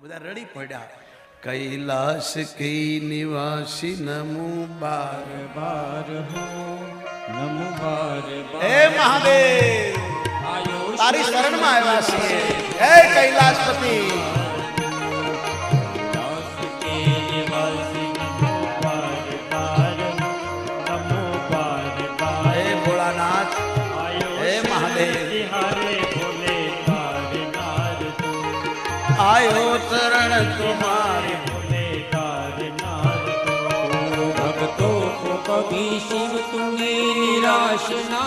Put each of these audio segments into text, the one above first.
બધા રડી પડ્યા. કૈલાસ કે નિવાસી નમો બાર બાર હો નમો બાર હે મહાદેવ! તારી શરણમાં આવ્યા છીએ. હે કૈલાશપતિ तुम्हारे कभी शिव तुम्हें निराश ना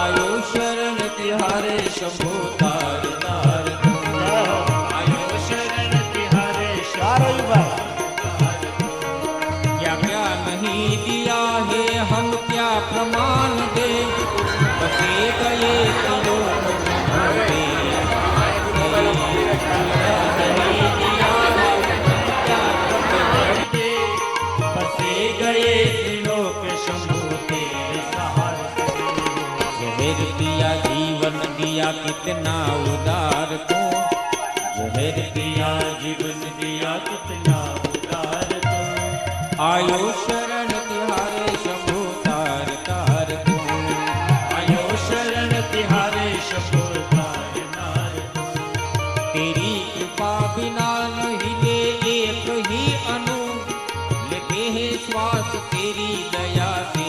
આયુ શરણ તિહારે શંભુતા जहर पिया जीवन दिया, कितना उदार को जहर पिया जीवन दिया, कितना उदार को आयो शरण तिहारे शंभु तार तार को आयो शरण तिहारे शंभु तार तार को तेरी कृपा बिना नहीं ले एक ही अनु। लेते हैं श्वास तेरी दया से।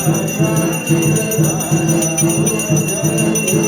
Thank you.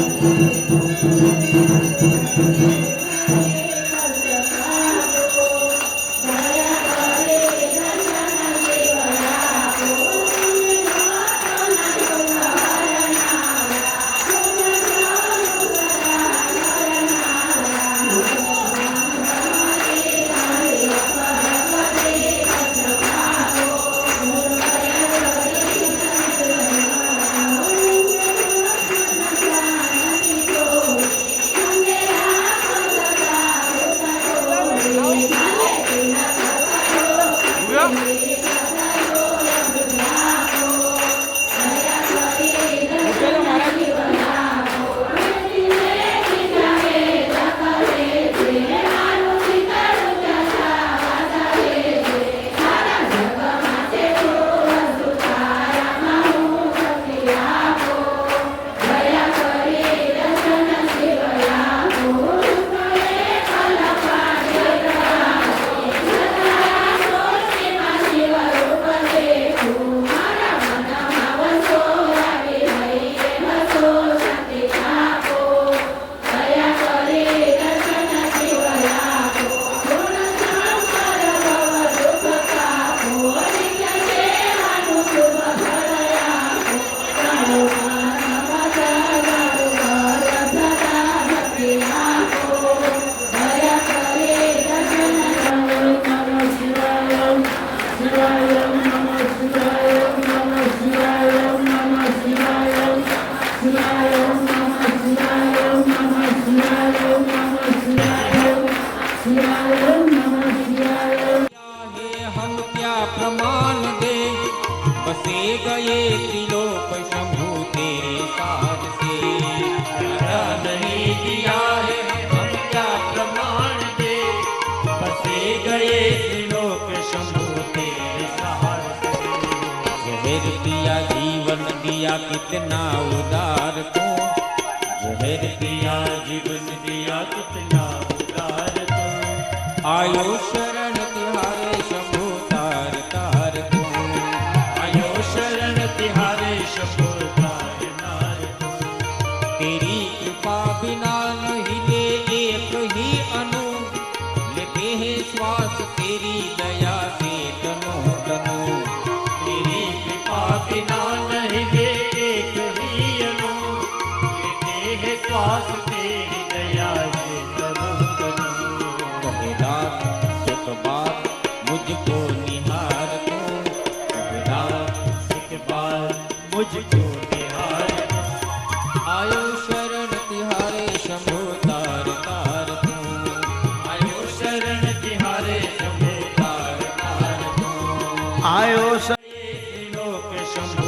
उदार को। जहर दिया जीवन दिया कितना उदार को। आयुष आयो लोक शंभु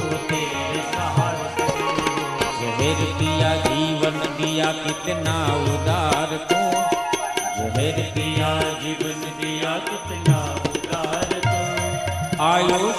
जीवन दिया कितना उदार तू। जहर दिया जीवन दिया कितना उदार तू। आयो